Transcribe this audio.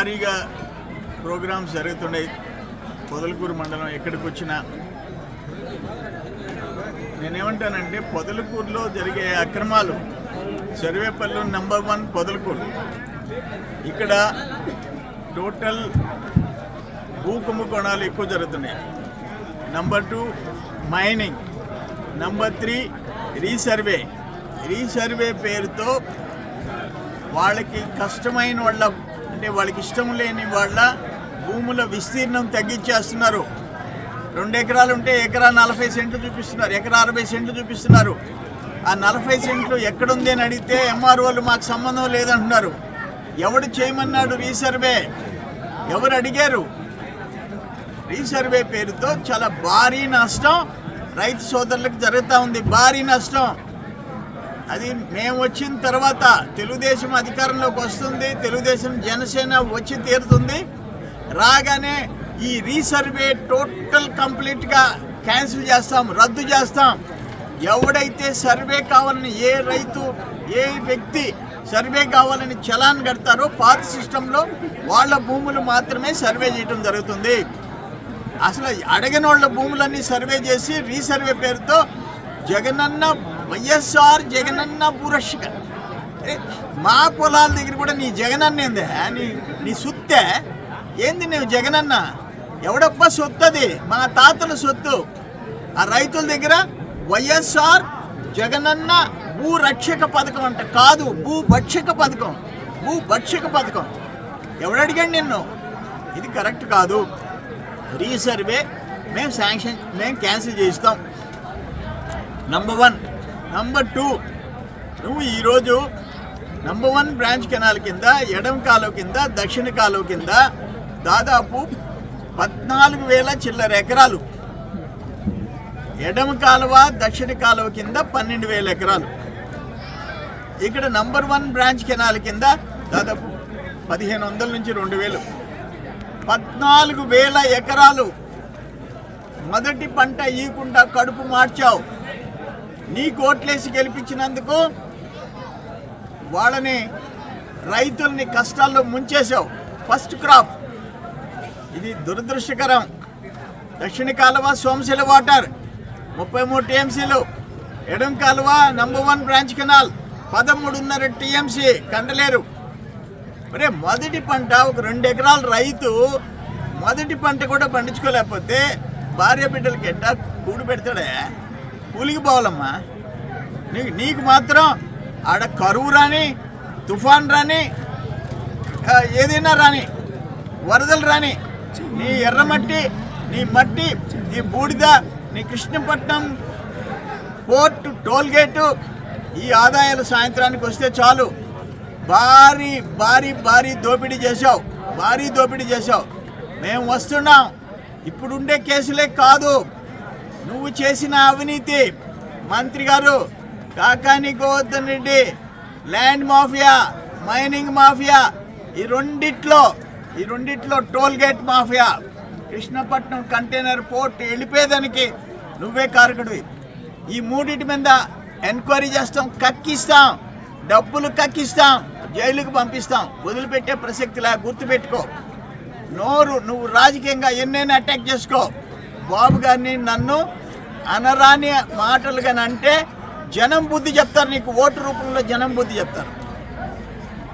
భారీగా ప్రోగ్రామ్స్ జరుగుతున్నాయి పొదలకూరు మండలం ఎక్కడికి వచ్చినా. నేనేమంటానంటే పొదలకూరులో జరిగే అక్రమాలు సర్వేపల్లి నెంబర్ వన్ పొదలకూరు. ఇక్కడ టోటల్ భూ కుంభకోణాలు ఎక్కువ జరుగుతున్నాయి. Number two mining. Number three resurvey. Resurvey పేరుతో వాళ్ళకి కష్టమైన వాళ్ళ అంటే వాళ్ళకి ఇష్టం లేని వాళ్ళ భూముల విస్తీర్ణం తగ్గించేస్తున్నారు. రెండు ఎకరాలు ఉంటే ఎకరా నలభై సెంట్లు చూపిస్తున్నారు ఎకరా అరవై సెంట్లు చూపిస్తున్నారు. ఆ నలభై సెంట్లు ఎక్కడుంది అని అడిగితే ఎంఆర్ఓలు మాకు సంబంధం లేదంటున్నారు. ఎవడు చేయమన్నాడు రీసర్వే? ఎవరు అడిగారు? రీసర్వే పేరుతో చాలా భారీ నష్టం రైతు సోదరులకు జరుగుతూ ఉంది. భారీ నష్టం. అది మేము వచ్చిన తర్వాత తెలుగుదేశం అధికారంలోకి వస్తుంది తెలుగుదేశం జనసేన వచ్చి తీరుతుంది. రాగానే ఈ రీసర్వే టోటల్ కంప్లీట్గా క్యాన్సిల్ చేస్తాం రద్దు చేస్తాం. ఎవడైతే సర్వే కావాలని ఏ రైతు ఏ వ్యక్తి సర్వే కావాలని చలాన్ కడతారో పాత సిస్టంలో వాళ్ళ భూములు మాత్రమే సర్వే చేయడం జరుగుతుంది. అసలు అడగని వాళ్ళ భూములన్నీ సర్వే చేసి రీసర్వే పేరుతో జగనన్న వైఎస్ఆర్ జగనన్న పురష్క మా పొలాల దగ్గర కూడా నీ జగనన్న ఏందే? నీ నీ సుత్తే? ఏంది నువ్వు జగనన్న? ఎవడప్ప సొత్తు అది? మా తాతల సొత్తు. ఆ రైతుల దగ్గర వైఎస్ఆర్ జగనన్న భూ రక్షక పథకం అంట. కాదు భూ భక్షక పథకం. భూ భక్షక పథకం ఎవడడిగాడు నిన్ను? ఇది కరెక్ట్ కాదు. రీసర్వే మేము శాంక్షన్ మేము క్యాన్సిల్ చేస్తాం నంబర్ వన్. నంబర్ టూ నువ్వు ఈరోజు నంబర్ వన్ బ్రాంచ్ కెనాల్ కింద ఎడమ కాలువ కింద దక్షిణ కాలువ కింద దాదాపు పద్నాలుగు వేల చిల్లర ఎకరాలు. ఎడమ కాలువ దక్షిణ కాలువ కింద పన్నెండు వేల ఎకరాలు. ఇక్కడ నంబర్ వన్ బ్రాంచ్ కెనాల్ కింద దాదాపు పదిహేను వందల నుంచి రెండు వేలు. పద్నాలుగు వేల ఎకరాలు. మొదటి పంట ఈకుండా కడుపు మార్చావు. నీ ఓట్లేసి గెలిపించినందుకు వాళ్ళని రైతుల్ని కష్టాల్లో ముంచేశావు. First crop. ఇది దురదృష్టకరం. దక్షిణ కాలువ సోమశిల వాటర్. ముప్పై మూడు టీఎంసీలు. ఎడం కాలువ నంబర్ వన్ బ్రాంచ్ కెనాల్. పదమూడున్నర టీఎంసీ కండలేరు. మరే మొదటి పంట ఒక రెండు ఎకరాల రైతు మొదటి పంట కూడా పండించుకోలేకపోతే భార్య బిడ్డలకి ఎట్టా కూడు పెడతాడే? కూలికి పోవాలమ్మా. నీకు నీకు మాత్రం ఆడ కరువు రాని తుఫాన్ రాని ఏదైనా రాని వరదలు రాని నీ ఎర్రమట్టి నీ మట్టి నీ బూడిద నీ కృష్ణపట్నం పోర్ట్ టోల్గేటు ఈ ఆదాయాలు సాయంత్రానికి వస్తే చాలు. భారీ భారీ భారీ దోపిడీ చేశావు. భారీ దోపిడీ చేశావు. మేము వస్తున్నాం. ఇప్పుడుండే కేసులే కాదు. నువ్వు చేసిన అవినీతి మంత్రి గారు Kakani Govardhan Reddy land mafia mining mafia ఈ రెండిట్లో ఈ రెండిట్లో toll gate mafia Krishnapatnam container port వెళ్ళిపోయేదానికి నువ్వే కారకుడివి. ఈ మూడింటి మీద ఎంక్వైరీ చేస్తాం కక్కిస్తాం డబ్బులు కక్కిస్తాం జైలుకు పంపిస్తాం. వదిలిపెట్టే ప్రసక్తిలా గుర్తుపెట్టుకో. నోరు నువ్వు రాజకీయంగా ఎన్నైనా అటాక్ చేసుకో. బాబు గారిని నన్ను అనరాని మాటలు కానీ అంటే జనం బుద్ధి చెప్తారు నీకు ఓటు రూపంలో జనం బుద్ధి చెప్తారు.